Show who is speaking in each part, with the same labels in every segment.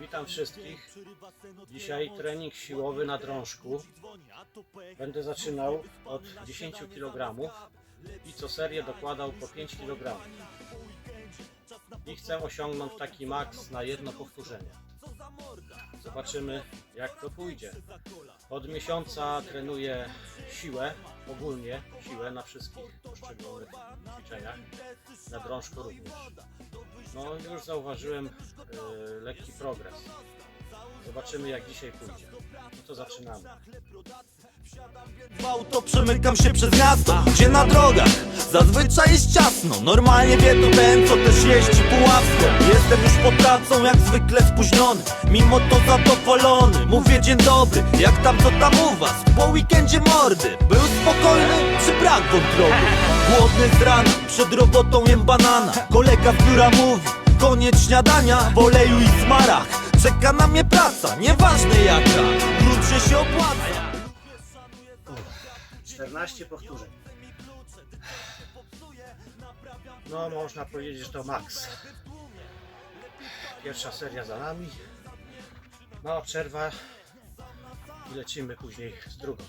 Speaker 1: Witam wszystkich. Dzisiaj trening siłowy na drążku. Będę zaczynał od 10 kg i co serię dokładał po 5 kg. I chcę osiągnąć taki maks na jedno powtórzenie. Zobaczymy jak to pójdzie. Od miesiąca trenuję siłę, ogólnie siłę na wszystkich poszczególnych ćwiczeniach, na drążku również. No już zauważyłem e, lekki progres. Zobaczymy jak dzisiaj pójdzie. No to zaczynamy.
Speaker 2: W auto przemykam się przez miasto, gdzie na drogach zazwyczaj jest ciasno Normalnie to ten, co też jeździ pułapsko Jestem już pod pracą, jak zwykle spóźniony Mimo to zadowolony, mówię dzień dobry Jak tam, co tam u was? Po weekendzie mordy Był spokojny, czy brak wątroby? Głodny z rana, przed robotą jem banana Kolega z biura mówi, koniec śniadania W oleju i smarach Czeka na mnie praca, nieważne jaka że się opłaca
Speaker 1: 14 powtórzeń. No można powiedzieć, że to maks. Pierwsza seria za nami. No przerwa i lecimy później z drugą.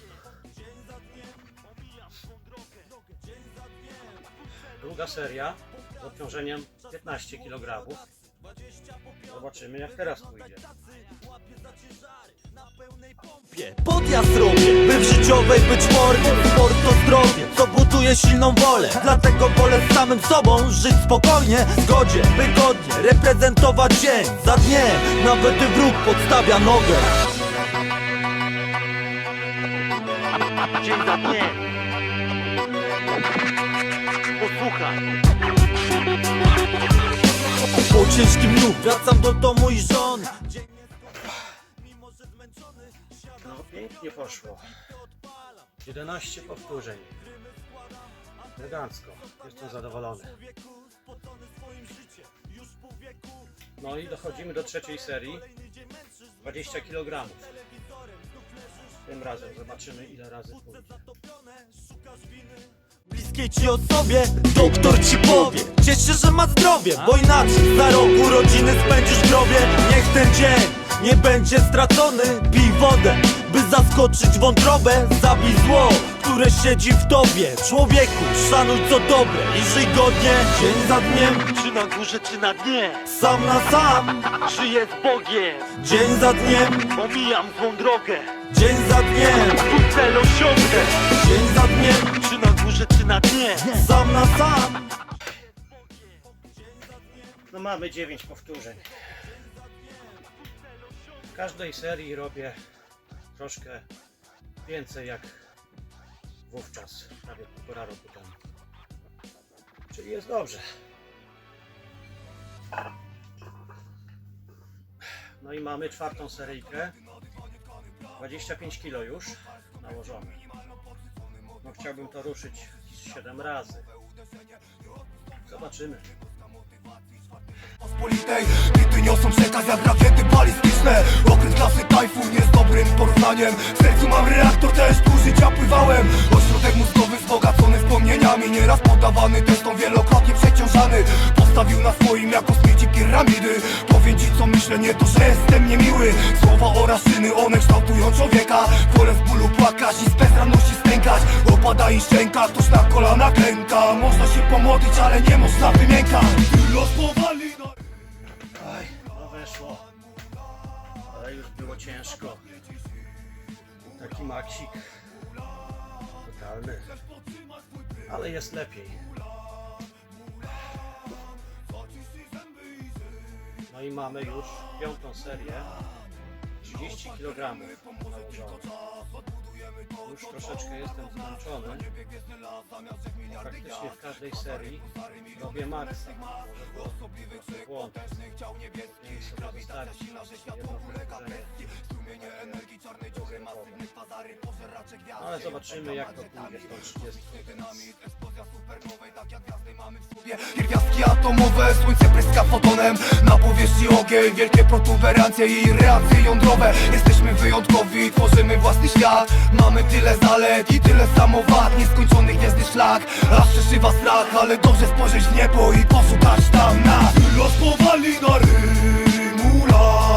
Speaker 1: Druga seria z obciążeniem 15 kg. Zobaczymy jak teraz pójdzie.
Speaker 2: Podjazd robię, by w życiowej być mordy Sport to zdrowie, co buduje silną wolę. Dlatego wolę z samym sobą żyć spokojnie W zgodzie, by godnie reprezentować dzień za dniem Nawet wróg podstawia nogę.
Speaker 3: Dzień za dniem. Posłuchaj
Speaker 2: Po ciężkim dniu wracam do domu i żony Dzień Mimo, że zmęczony
Speaker 1: No pięknie poszło. 11 powtórzeń. Elegancko. Jestem zadowolony. No i dochodzimy do trzeciej serii. 20 kg. Tym razem zobaczymy ile razy pójdzie.
Speaker 2: Bliskiej ci osobie Doktor ci powie Ciesz się, że ma zdrowie. Bo inaczej za rok urodziny spędzisz w grobie. Niech ten dzień nie będzie stracony. Pij wodę, by zaskoczyć wątrobę. Zabij zło, które siedzi w tobie. Człowieku, szanuj co dobre I żyj godnie, dzień za dniem.
Speaker 3: Czy na górze, czy na dnie?
Speaker 2: Sam na sam,
Speaker 3: Żyję z Bogiem.
Speaker 2: Dzień za dniem.
Speaker 3: Omijam złą drogę.
Speaker 2: Dzień za dniem,
Speaker 3: Twój cel osiągnę
Speaker 2: dzień za dniem.
Speaker 3: Czy na górze, czy na dnie
Speaker 2: Sam na sam
Speaker 1: No mamy 9 powtórzeń. W każdej serii robię troszkę więcej jak wówczas, prawie półtora roku temu. Czyli jest dobrze. No i mamy czwartą seryjkę. 25 kg już nałożone. No chciałbym to ruszyć 7 razy. Zobaczymy.
Speaker 4: Pospolitej Bity niosą przekaz jak rakiety balistyczne Okręt klasy Tajfun jest dobrym porównaniem. W sercu mam reaktor, też pół życia pływałem. Ośrodek mózgowy wzbogacony wspomnieniami. Nieraz poddawany testom, wielokrotnie przeciążany. Postawił na swoim jako śmieci piramidy. Powiem ci co myślę, nie to, że jestem niemiły. Słowa oraz czyny, one kształtują człowieka. Wolę z bólu płakać i z bezradności stękać Opada i szczęka, ktoś na kolana klęka Można się pomodlić, ale nie można wymiękać Los powali na...
Speaker 1: Oj, no weszło. Ale już było ciężko. Taki maksik. Totalny. Ale jest lepiej. No i mamy już piątą serię. 30 kg nałożone. Już troszeczkę jestem zmęczony. Praktycznie w każdej serii robię maksa. Może to błąd. Miałem sobie zostawić jedno powtórzenie. No, Ale zobaczymy jak to pójdzie w tą 30.
Speaker 4: Pierwiastki atomowe, słońce pryska fotonem. Na powierzchni ogień, wielkie protuberancje i reakcje jądrowe. Jesteśmy wyjątkowi, tworzymy własny świat. Mamy tyle zalet i tyle samo wad Nieskończony gwiezdny szlak, aż przeszywa strach Ale dobrze spojrzeć w niebo i poszukać tam nas Los powali na Rymula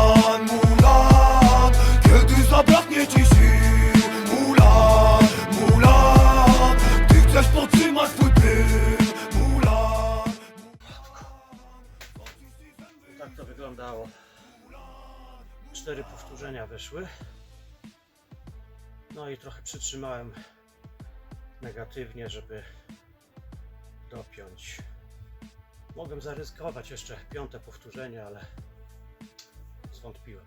Speaker 1: Powtórzenia wyszły. No i trochę przytrzymałem negatywnie, żeby dopiąć. Mogłem zaryzykować jeszcze piąte powtórzenie, ale zwątpiłem.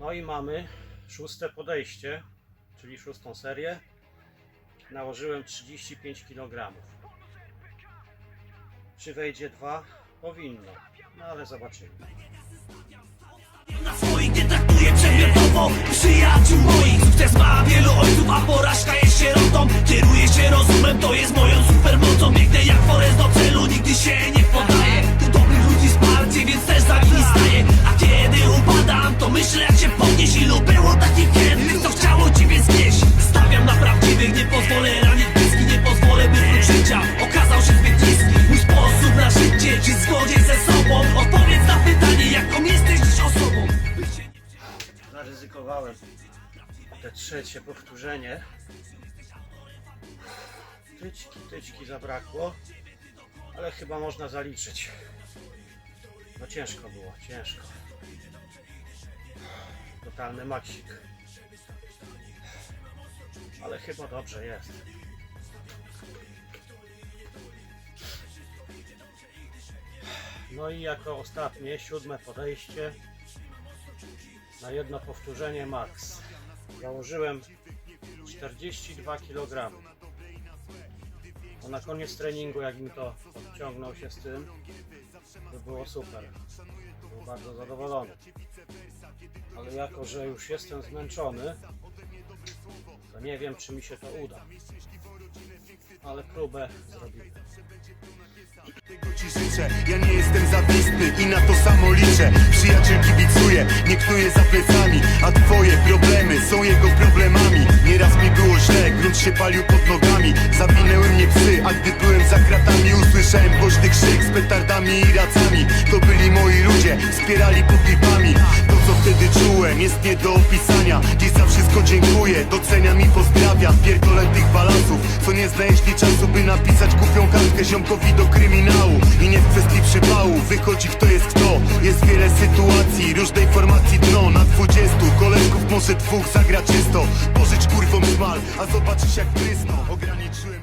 Speaker 1: No i mamy szóste podejście, czyli szóstą serię. Nałożyłem 35 kg. Czy wejdzie 2? Powinno, no ale zobaczymy.
Speaker 5: Na swoich nie przedmiotowo Przyjaciół moich. Sukces ma wielu ojców A porażka jest sierotą. Kieruję się rozumem, to jest moją supermocą. Biegnę jak do celu, nigdy się nie dobrych ludzi wsparcie, więc też za nimi staję. A kiedy upadam, to myślę jak się podnieść. Ilu było takich chętnych, co chciało ciebie znieść? Stawiam na prawdziwych, nie pozwolę
Speaker 1: Zaryzykowałem te trzecie powtórzenie. Tyczki, tyczki zabrakło, ale chyba można zaliczyć. No ciężko było, ciężko. Totalny maksik. Ale chyba dobrze jest. No i jako ostatnie, siódme podejście na jedno powtórzenie max. Założyłem 42 kg. To na koniec treningu, jak mi to podciągnął się z tym, to było super. Był bardzo zadowolony. Ale jako, że już jestem zmęczony, to nie wiem, czy mi się to uda. Ale próbę zrobimy.
Speaker 6: Tego ci życzę, ja nie jestem zawistny i na to samo liczę. Przyjaciel kibicuje, nie knuje za plecami A twoje problemy są jego problemami. Nieraz mi było źle, grunt się palił pod nogami. Zawinęły mnie psy, a gdy byłem za kratami Usłyszałem głośny krzyk z petardami i racami. To byli moi ludzie, wspierali To co wtedy czułem jest nie do opisania. Dziś za wszystko dziękuję, doceniam i pozdrawiam Pierdolę tych balansów, co nie znaleźli czasu By napisać kupią kartkę ziomkowi do kryminału. I nie w kwestii przypału, wychodzi kto jest kto. Jest wiele sytuacji, różnej formacji dno. Na dwudziestu koleżków może dwóch zagra czysto. Pożycz kurwą szmal, a zobaczysz jak prysną. Ograniczyłem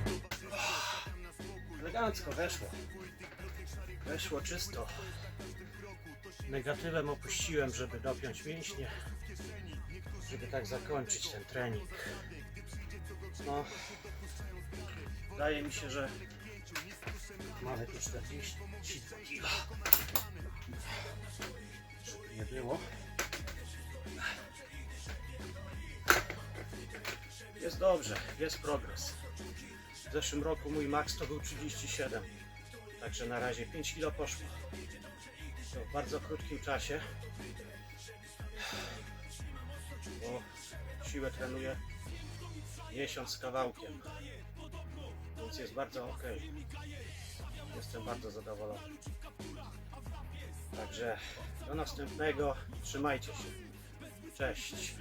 Speaker 1: Elegancko weszło. Weszło czysto. Negatywem opuściłem, żeby dopiąć mięśnie, żeby tak zakończyć ten trening. No, wydaje mi się, że mamy tu 42 kg. Żeby nie było. Jest dobrze, jest progres. W zeszłym roku mój max to był 37. Także na razie 5 kilo poszło. W bardzo krótkim czasie. Bo siłę trenuję miesiąc z kawałkiem. Więc jest bardzo ok. Jestem bardzo zadowolony. Także do następnego. Trzymajcie się. Cześć.